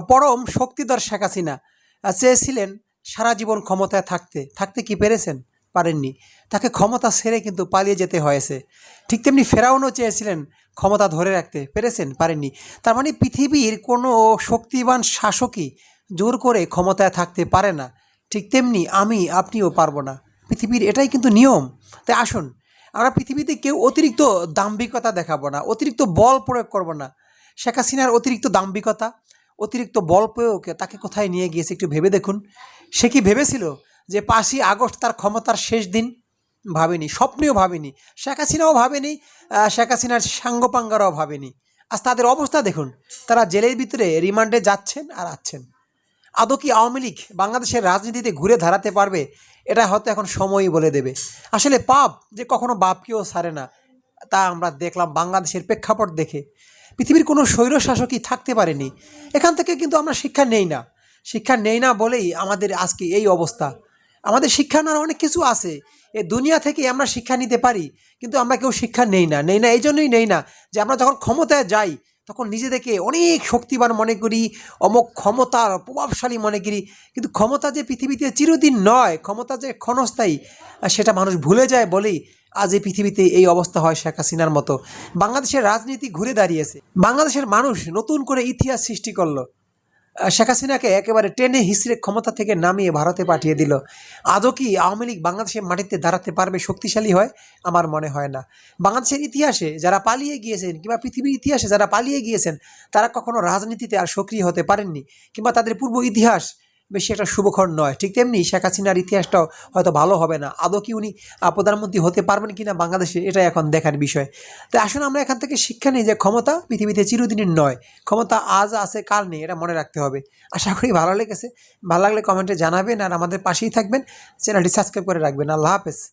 পরম শক্তিধর শেখ হাসিনা চেয়েছিলেন সারা জীবন ক্ষমতায় থাকতে। থাকতে কি পেরেছেন? পারেননি। তাকে ক্ষমতা ছেড়ে কিন্তু পালিয়ে যেতে হয়েছে। ঠিক তেমনি ফেরাউনও চেয়েছিলেন ক্ষমতা ধরে রাখতে। পেরেছেন? পারেননি। তার মানে পৃথিবীর কোনো শক্তিবান শাসকই জোর করে ক্ষমতায় থাকতে পারে না। ঠিক তেমনি আমি, আপনিও পারব না। পৃথিবীর এটাই কিন্তু নিয়ম। তাই আসুন, আমরা পৃথিবীতে কেউ অতিরিক্ত দাম্ভিকতা দেখাবো না, অতিরিক্ত বল প্রয়োগ করব না। শেখ হাসিনার অতিরিক্ত দাম্ভিকতা অতিরিক্ত বল প্রয়োগে তাকে কোথায় নিয়ে গিয়েছে একটু ভেবে দেখুন। সে কি ভেবেছিল যে পাঁচই আগস্ট তার ক্ষমতার শেষ দিন? ভাবেনি, স্বপ্নেও ভাবেনি। শেখ হাসিনাও ভাবেনি শেখ হাসিনার সাঙ্গপাঙ্গারাও ভাবেনি। আজ তাদের অবস্থা দেখুন, তারা জেলের ভিতরে রিমান্ডে যাচ্ছেন আর আছেন। আদৌ কি আওয়ামী লীগ বাংলাদেশের রাজনীতিতে ঘুরে দাঁড়াতে পারবে? এটা হয়তো এখন সময়ই বলে দেবে। আসলে পাপ যে কখনো বাপকেও সারে না, তা আমরা দেখলাম বাংলাদেশের প্রেক্ষাপট দেখে। পৃথিবীর কোনো স্বৈর শাসকই থাকতে পারেনি। এখান থেকে কিন্তু আমরা শিক্ষা নেই না। শিক্ষা নেই না বলেই আমাদের আজকে এই অবস্থা। আমাদের শিক্ষা নেওয়ার অনেক কিছু আছে। এ দুনিয়া থেকে আমরা শিক্ষা নিতে পারি, কিন্তু আমরা কেউ শিক্ষা নেই না। নেই না, এই জন্যই নেই না যে আমরা যখন ক্ষমতায় যাই, তখন নিজেদেরকে অনেক শক্তিবান মনে করি, অমক ক্ষমতার প্রভাবশালী মনে করি, কিন্তু ক্ষমতা যে পৃথিবীতে চিরদিন নয়, ক্ষমতা যে ক্ষণস্থায়ী, সেটা মানুষ ভুলে যায় বলেই আজ এই পৃথিবীতে এই অবস্থা হয় শেখ হাসিনার মতো। বাংলাদেশের রাজনীতি ঘুরে দাঁড়িয়েছে। বাংলাদেশের মানুষ নতুন করে ইতিহাস সৃষ্টি করল। শেখ হাসিনাকে একেবারে টেনে হিসড়ে ক্ষমতা থেকে নামিয়ে ভারতে পাঠিয়ে দিল। আজও কি আওয়ামী লীগ বাংলাদেশের মাটিতে দাঁড়াতে পারবে শক্তিশালী হয়? আমার মনে হয় না। বাংলাদেশের ইতিহাসে যারা পালিয়ে গিয়েছেন কিংবা পৃথিবীর ইতিহাসে যারা পালিয়ে গিয়েছেন, তারা কখনো রাজনীতিতে আর সক্রিয় হতে পারেননি কিংবা তাদের পূর্ব ইতিহাস বেশি একটা শুভক্ষণ নয়। ঠিক তেমনি শেখ হাসিনার ইতিহাসটাও হয়তো ভালো হবে না। আদৌ কি উনি প্রধানমন্ত্রী হতে পারবেন কি না বাংলাদেশে, এটাই এখন দেখার বিষয়। তাই আসলে আমরা এখান থেকে শিক্ষা নিই যে ক্ষমতা পৃথিবীতে চিরদিনের নয়। ক্ষমতা আজ আছে, কাল নেই, এটা মনে রাখতে হবে। আশা করি ভালো লেগেছে। ভালো লাগলে কমেন্টে জানাবেন আর আমাদের পাশেই থাকবেন। চ্যানেলটি সাবস্ক্রাইব করে রাখবেন। আল্লাহ হাফেজ।